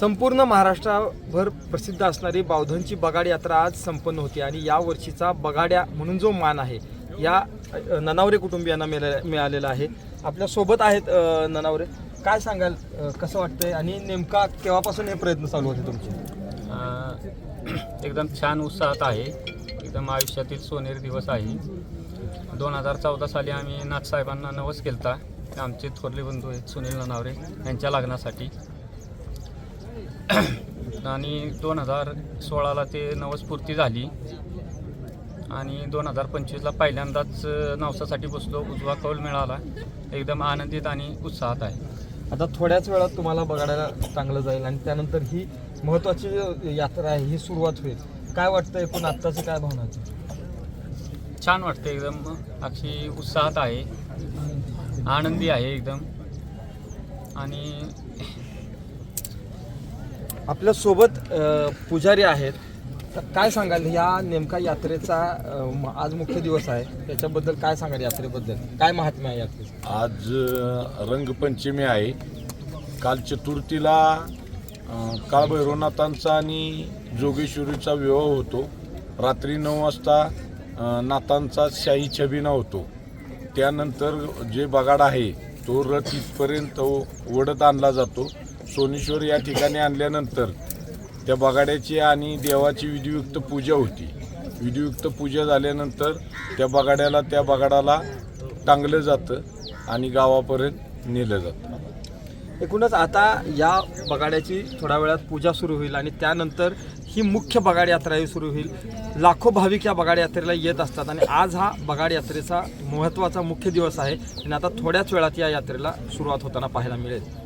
संपूर्ण महाराष्ट्राभर प्रसिद्ध असणारी बावधनची बगाड यात्रा आज संपन्न होती आणि या वर्षीचा बगाड्या म्हणून जो मान आहे या ननावरे कुटुंबियांना मिळाले- मिळालेला आहे. आपल्यासोबत आहेत ननावरे. काय सांगाल कसं वाटतंय आणि नेमका केव्हापासून हे प्रयत्न चालू होते तुमचे? एकदम छान उत्साहात आहे. एकदम आयुष्यातील सोनेरी दिवस आहे. दोन हजार चौदा साली आम्ही नाथसाहेबांना नवस केलता. आमचे थोरले बंधू आहेत सुनील ननावरे यांच्या लग्नासाठी. आणि दोन हजार सोळाला ते नवसपूर्ती झाली. आणि दोन हजार पंचवीसला पहिल्यांदाच नवसासाठी बसलो. उजवा कौल मिळाला. एकदम आनंदित आणि उत्साहात आहे. आता थोड्याच वेळात तुम्हाला बघायला चांगलं जाईल आणि त्यानंतर ही महत्त्वाची यात्रा आहे ही सुरुवात होईल. काय वाटतं एकूण आत्ताची काय भावना? छान वाटते एकदम. अक्षी उत्साहात आहे. आनंदी आहे एकदम. आणि आपल्यासोबत पुजारी आहेत. तर काय सांगाल? या नेमका यात्रेचा अ, आज मुख्य दिवस आहे. त्याच्याबद्दल काय सांगाल यात्रेबद्दल? काय महात्म्य आहे यात्रेचं? आज अ, रंगपंचमी आहे. काल चतुर्थीला अ, काळभैरवनाथांचा आणि जोगेश्वरीचा विवाह होतो. रात्री नऊ वाजता अ, नाथांचा शाही छबिना होतो. त्यानंतर जे बगाड आहे तो रथ इथपर्यंत ओढत आणला जातो. सोनेश्वर या ठिकाणी आणल्यानंतर त्या बगाड्याची आणि देवाची विधियुक्त पूजा होती. विधियुक्त पूजा झाल्यानंतर त्या बगाड्याला त्या बगाडाला टांगलं जातं आणि गावापर्यंत नेलं जातं. एकूणच आता या बगाड्याची थोड्या वेळात पूजा सुरू होईल आणि त्यानंतर ही मुख्य बगाड यात्राही सुरू होईल. लाखो भाविक या बगाड यात्रेला येत असतात आणि आज हा बगाड यात्रेचा महत्त्वाचा मुख्य दिवस आहे आणि आता थोड्याच वेळात या यात्रेला सुरुवात होताना पाहायला मिळेल.